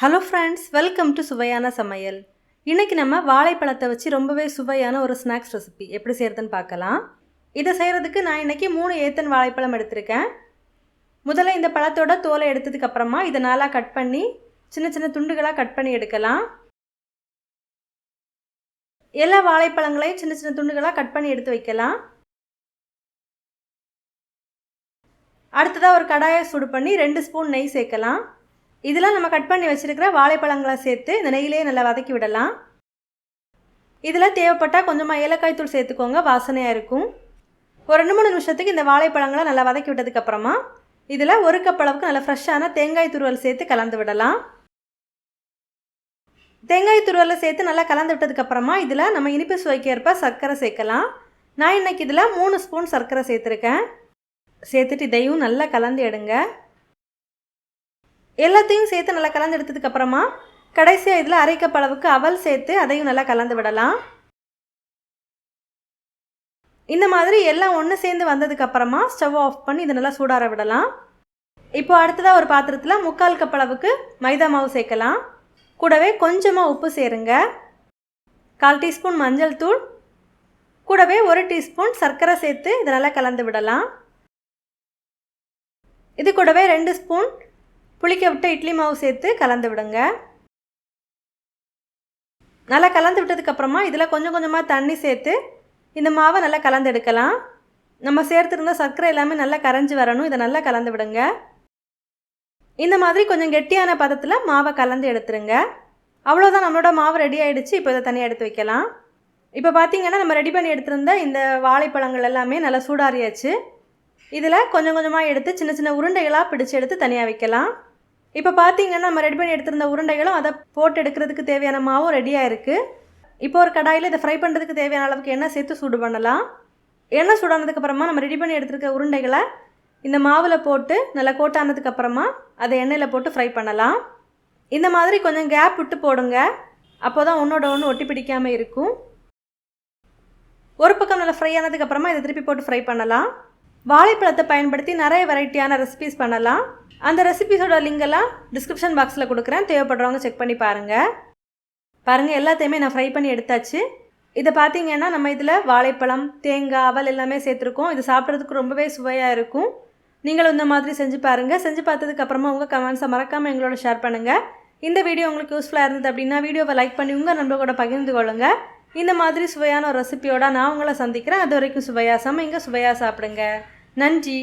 Hello friends welcome to சுவையான சமையல். இன்றைக்கி நம்ம வாழைப்பழத்தை வச்சு ரொம்பவே சுவையான ஒரு ஸ்நாக்ஸ் ரெசிபி எப்படி செய்கிறதுன்னு பார்க்கலாம். இதை செய்கிறதுக்கு நான் இன்றைக்கி மூணு ஏத்தன் வாழைப்பழம் எடுத்திருக்கேன். முதல்ல இந்த பழத்தோட தோலை எடுத்ததுக்கப்புறமா இதை நாளாக கட் பண்ணி சின்ன சின்ன துண்டுகளாக கட் பண்ணி எடுக்கலாம். எல்லா வாழைப்பழங்களையும் சின்ன சின்ன துண்டுகளாக கட் பண்ணி எடுத்து வைக்கலாம். அடுத்ததாக ஒரு கடாயை சூடு பண்ணி ரெண்டு ஸ்பூன் நெய் சேர்க்கலாம். இதெல்லாம் நம்ம கட் பண்ணி வச்சுருக்கிற வாழைப்பழங்களை சேர்த்து இந்த நெய்யிலே நல்லா வதக்கி விடலாம். இதில் தேவைப்பட்டால் கொஞ்சமாக ஏலக்காய் தூள் சேர்த்துக்கோங்க வாசனையாக இருக்கும். ஒரு ரெண்டு மூணு நிமிஷத்துக்கு இந்த வாழைப்பழங்களை நல்லா வதக்கி விட்டதுக்கப்புறமா இதில் ஒரு கப் அளவுக்கு நல்லா ஃப்ரெஷ்ஷான தேங்காய் துருவல் சேர்த்து கலந்து விடலாம். தேங்காய் துருவலில் சேர்த்து நல்லா கலந்து விட்டதுக்கப்புறமா இதில் நம்ம இனிப்பு சுவைக்கு ஏற்ப சர்க்கரை சேர்க்கலாம். நான் இன்றைக்கி இதில் மூணு ஸ்பூன் சர்க்கரை சேர்த்துருக்கேன். சேர்த்துட்டு இதையும் நல்லா கலந்து எடுங்க. எல்லாத்தையும் சேர்த்து நல்லா கலந்து எடுத்ததுக்கப்புறமா கடைசியாக இதில் அரை அளவுக்கு அவல் சேர்த்து அதையும் நல்லா கலந்து விடலாம். இந்த மாதிரி எல்லாம் ஒன்று சேர்ந்து வந்ததுக்கப்புறமா ஸ்டவ் ஆஃப் பண்ணி இதை நல்லா சூடார விடலாம். இப்போ அடுத்ததாக ஒரு பாத்திரத்தில் முக்கால் கப் அளவுக்கு மைதா மாவு சேர்க்கலாம். கூடவே கொஞ்சமாக உப்பு சேருங்க. கால் டீஸ்பூன் மஞ்சள் தூள். கூடவே ஒரு டீஸ்பூன் சர்க்கரை சேர்த்து இதை நல்லா கலந்து விடலாம். இது கூடவே ரெண்டு ஸ்பூன் புளிக்க விட்ட இட்லி மாவு சேர்த்து கலந்து விடுங்க. நல்லா கலந்து விட்டதுக்கப்புறமா இதில் கொஞ்சம் கொஞ்சமாக தண்ணி சேர்த்து இந்த மாவை நல்லா கலந்து எடுக்கலாம். நம்ம சேர்த்துருந்த சர்க்கரை எல்லாமே நல்லா கரைஞ்சி வரணும். இதை நல்லா கலந்து விடுங்க. இந்த மாதிரி கொஞ்சம் கெட்டியான பதத்தில் மாவை கலந்து எடுத்துருங்க. அவ்வளோதான் நம்மளோட மாவு ரெடி ஆகிடுச்சு இப்போ இதை தனியாக எடுத்து வைக்கலாம். இப்போ பார்த்தீங்கன்னா நம்ம ரெடி பண்ணி எடுத்திருந்த இந்த வாழைப்பழங்கள் எல்லாமே நல்லா சூடாரியாச்சு இதில் கொஞ்சம் கொஞ்சமாக எடுத்து சின்ன சின்ன உருண்டைகளாக பிடிச்சி எடுத்து தனியாக வைக்கலாம். இப்போ பார்த்தீங்கன்னா நம்ம ரெடி பண்ணி எடுத்திருந்த உருண்டைகளும் அதை போட்டு எடுக்கிறதுக்கு தேவையான மாவும் ரெடியாக இருக்குது இப்போ ஒரு கடாயில் இதை ஃப்ரை பண்ணுறதுக்கு தேவையான அளவுக்கு எண்ணெய் சேர்த்து சூடு பண்ணலாம். எண்ணெய் சூடானதுக்கப்புறமா நம்ம ரெடி பண்ணி எடுத்துருக்க உருண்டைகளை இந்த மாவில் போட்டு நல்லா கோட்டானதுக்கப்புறமா அதை எண்ணெயில் போட்டு ஃப்ரை பண்ணலாம். இந்த மாதிரி கொஞ்சம் கேப் விட்டு போடுங்க. அப்போ தான் ஒன்றோட ஒன்று ஒட்டி பிடிக்காமல் இருக்கும். ஒரு பக்கம் நல்லா ஃப்ரை ஆனதுக்கப்புறமா இதை திருப்பி போட்டு ஃப்ரை பண்ணலாம். வாழைப்பழத்தை பயன்படுத்தி நிறைய வெரைட்டியான ரெசிபிஸ் பண்ணலாம். அந்த ரெசிபிஸோட லிங்கெல்லாம் டிஸ்கிரிப்ஷன் பாக்ஸில் கொடுக்குறேன். தேவைப்படுறவங்க செக் பண்ணி பாருங்கள் பாருங்கள் எல்லாத்தையுமே நான் ஃப்ரை பண்ணி எடுத்தாச்சு. இதை பார்த்தீங்கன்னா நம்ம இதில் வாழைப்பழம் தேங்காய் அவல் எல்லாமே சேர்த்துருக்கோம். இது சாப்பிட்றதுக்கு ரொம்பவே சுவையாக இருக்கும். நீங்களும் இந்த மாதிரி செஞ்சு பாருங்கள் செஞ்சு பார்த்ததுக்கப்புறமா உங்கள் கமெண்ட்ஸை மறக்காமல் எங்களோட ஷேர் பண்ணுங்கள் இந்த வீடியோ உங்களுக்கு யூஸ்ஃபுல்லாக இருந்தது அப்படின்னா வீடியோவை லைக் பண்ணி உங்கள் நண்பர்களோட பகிர்ந்து கொள்ளுங்கள் இந்த மாதிரி சுவையான ஒரு ரெசிபியோட நான் உங்களை சந்திக்கிறேன். அது வரைக்கும் சுவையாக சமைங்க சுவையாக சாப்பிடுங்க. நன்றி.